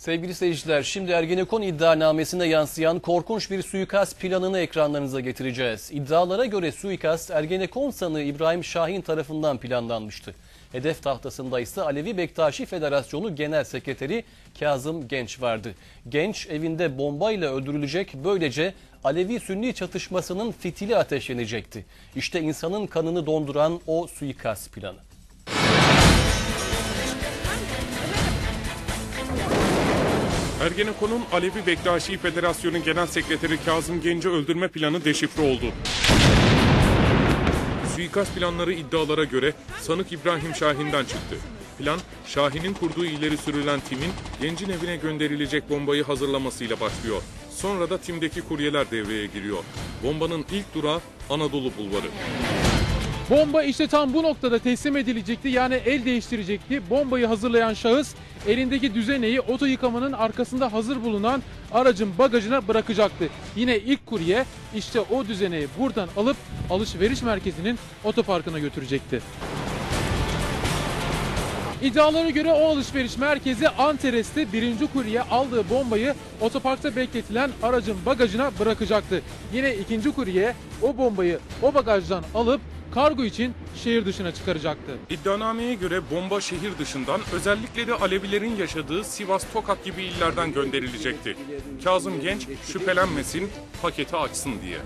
Sevgili seyirciler, şimdi Ergenekon iddianamesine yansıyan korkunç bir suikast planını ekranlarınıza getireceğiz. İddialara göre suikast Ergenekon sanığı İbrahim Şahin tarafından planlanmıştı. Hedef tahtasında ise Alevi Bektaşi Federasyonu Genel Sekreteri Kazım Genç vardı. Genç evinde bombayla öldürülecek böylece Alevi-Sünni çatışmasının fitili ateşlenecekti. İşte insanın kanını donduran o suikast planı. Ergenekon'un Alevi Bektaşi Federasyonu Genel Sekreteri Kazım Genci öldürme planı deşifre oldu. Suikast planları iddialara göre sanık İbrahim Şahin'den çıktı. Plan, Şahin'in kurduğu ileri sürülen timin gencin evine gönderilecek bombayı hazırlamasıyla başlıyor. Sonra da timdeki kuryeler devreye giriyor. Bombanın ilk durağı Anadolu Bulvarı. Bomba işte tam bu noktada teslim edilecekti yani el değiştirecekti. Bombayı hazırlayan şahıs elindeki düzeneyi oto yıkamanın arkasında hazır bulunan aracın bagajına bırakacaktı. Yine ilk kurye işte o düzeneyi buradan alıp alışveriş merkezinin otoparkına götürecekti. İddialara göre o alışveriş merkezi Antares'te birinci kurye aldığı bombayı otoparkta bekletilen aracın bagajına bırakacaktı. Yine ikinci kurye o bombayı o bagajdan alıp kargo için şehir dışına çıkaracaktı. İddianameye göre bomba şehir dışından özellikle de Alevilerin yaşadığı Sivas, Tokat gibi illerden gönderilecekti. Kazım Genç şüphelenmesin, paketi açsın diye.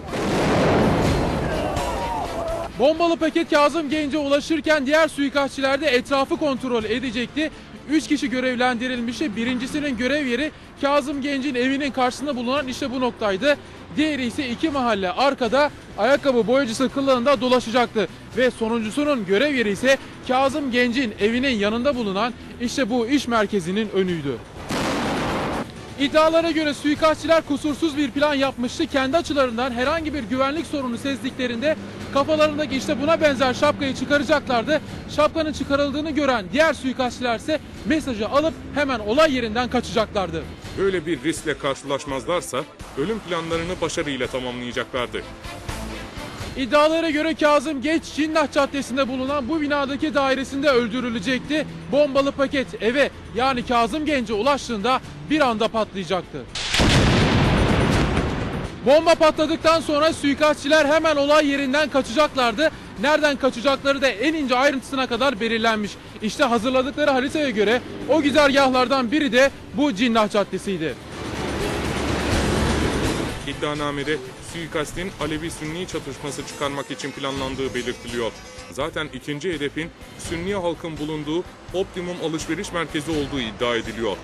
Bombalı paket Kazım Genç'e ulaşırken diğer suikastçiler de etrafı kontrol edecekti. 3 kişi görevlendirilmişti. Birincisinin görev yeri Kazım Genç'in evinin karşısında bulunan işte bu noktaydı. Diğeri ise iki mahalle arkada ayakkabı boyacısı kılığında dolaşacaktı. Ve sonuncusunun görev yeri ise Kazım Genç'in evinin yanında bulunan işte bu iş merkezinin önüydü. İddialara göre suikastçiler kusursuz bir plan yapmıştı. Kendi açılarından herhangi bir güvenlik sorunu sezdiklerinde kafalarındaki işte buna benzer şapkayı çıkaracaklardı. Şapkanın çıkarıldığını gören diğer suikastçiler ise mesajı alıp hemen olay yerinden kaçacaklardı. Böyle bir riskle karşılaşmazlarsa ölüm planlarını başarıyla tamamlayacaklardı. İddialara göre Kazım Geç Cinnah Caddesi'nde bulunan bu binadaki dairesinde öldürülecekti. Bombalı paket eve yani Kazım Genç'e ulaştığında bir anda patlayacaktı. Bomba patladıktan sonra suikastçiler hemen olay yerinden kaçacaklardı. Nereden kaçacakları da en ince ayrıntısına kadar belirlenmiş. İşte hazırladıkları haritaya göre o güzergahlardan biri de bu Cinnah Caddesi'ydi. İddianamede suikastin Alevi-Sünni çatışması çıkarmak için planlandığı belirtiliyor. Zaten ikinci hedefin Sünni halkın bulunduğu optimum alışveriş merkezi olduğu iddia ediliyor.